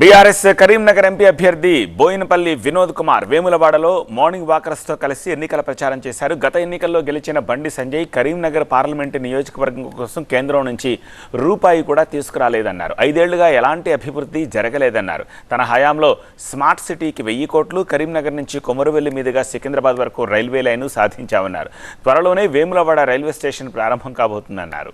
BRS Karimnagar MP అభ్యర్థి బోయినపల్లి వినోద్ కుమార్ వేములవాడలో morning వాకర్స్తో కలిసి ఎన్నికల ప్రచారం చేశారు. గత ఎన్నికల్లో గెలిచిన బండి సంజయ్ కరీంనగర్ పార్లమెంటు నియోజకవర్గం కోసం కేంద్రం నుంచి రూపాయి కూడా తీసుకురాలేదన్నారు. ఐదేళ్ళుగా ఎలాంటి అభివృద్ధి జరగలేదన్నారు. తన హయాంలో స్మార్ట్ సిటీకి వెయ్యి కోట్లు కరీంనగర్ నుంచి కొమరువెల్లి మీదుగా సికింద్రాబాద్ వరకు రైల్వే లైను సాధించామన్నారు. త్వరలోనే వేములవాడ రైల్వే స్టేషన్ ప్రారంభం కాబోతుందన్నారు.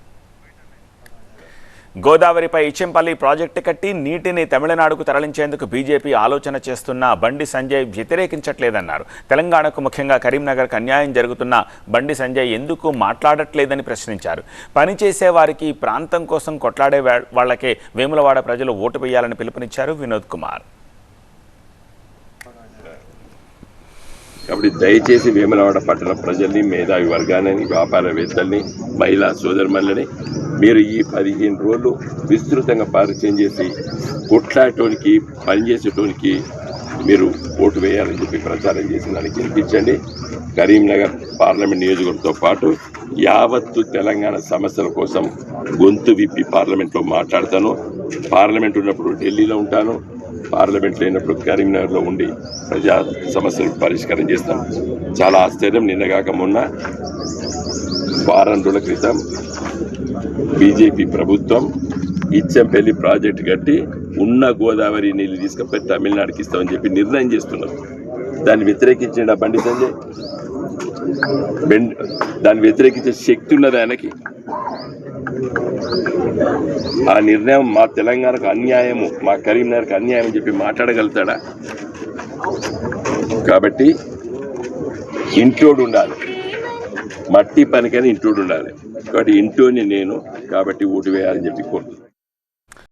గోదావరిపై ఇచ్చెంపల్లి ప్రాజెక్టు కట్టి నీటిని తమిళనాడుకు తరలించేందుకు బీజేపీ ఆలోచన చేస్తున్న బండి సంజయ్ వ్యతిరేకించట్లేదన్నారు. తెలంగాణకు ముఖ్యంగా కరీంనగర్కు అన్యాయం జరుగుతున్న బండి సంజయ్ ఎందుకు మాట్లాడట్లేదని ప్రశ్నించారు. పనిచేసే వారికి ప్రాంతం కోసం కొట్లాడే వా- వాళ్ళకే వేములవాడ ప్రజలు ఓటు వేయాలని పిలుపునిచ్చారు వినోద్ కుమార్. కాబట్టి దయచేసి వేములవాడ పట్టణ ప్రజల్ని మేధావి వర్గాన్ని వ్యాపారవేత్తల్ని మహిళా సోదరుమల్ని మీరు ఈ పదిహేను రోజులు విస్తృతంగా పరిచయం చేసి కొట్లాడటానికి పనిచేసేటోనికి మీరు ఓటు వేయాలని చెప్పి ప్రచారం చేసి నన్ను గెలిపించండి కరీంనగర్ పార్లమెంట్ నియోజకవర్గంతో పాటు యావత్తు తెలంగాణ సమస్యల కోసం గొంతు విప్పి పార్లమెంట్లో మాట్లాడతాను. పార్లమెంట్ ఉన్నప్పుడు ఢిల్లీలో ఉంటాను. పార్లమెంట్ లేనప్పుడు కరీంనగర్లో ఉండి ప్రజా సమస్యలు పరిష్కారం చేస్తాం చాలా ఆశ్చర్యం. నిన్నగాక మొన్న వారం రోజుల క్రితం బీజేపీ ప్రభుత్వం ఇచ్చంపల్లి ప్రాజెక్టు కట్టి ఉన్న గోదావరి నీళ్ళు తీసుకుపోయి తమిళనాడుకి ఇస్తామని చెప్పి నిర్ణయం చేస్తున్నారు. దాన్ని వ్యతిరేకించిన బండి సంజయ్? దాన్ని వ్యతిరేకించే శక్తి ఉన్నది ఆయనకి. ఆ నిర్ణయం మా తెలంగాణకు అన్యాయము మా కరీంనగర్కి అన్యాయం అని చెప్పి మాట్లాడగలుగుతాడా? కాబట్టి ఇంట్లో ఉండాలి. మట్టి పనికని ఇంటూడు ఉండాలి. కాబట్టి ఇంట్లోని నేను కాబట్టి ఓటు వేయాలని చెప్పి కోరుతున్నాను.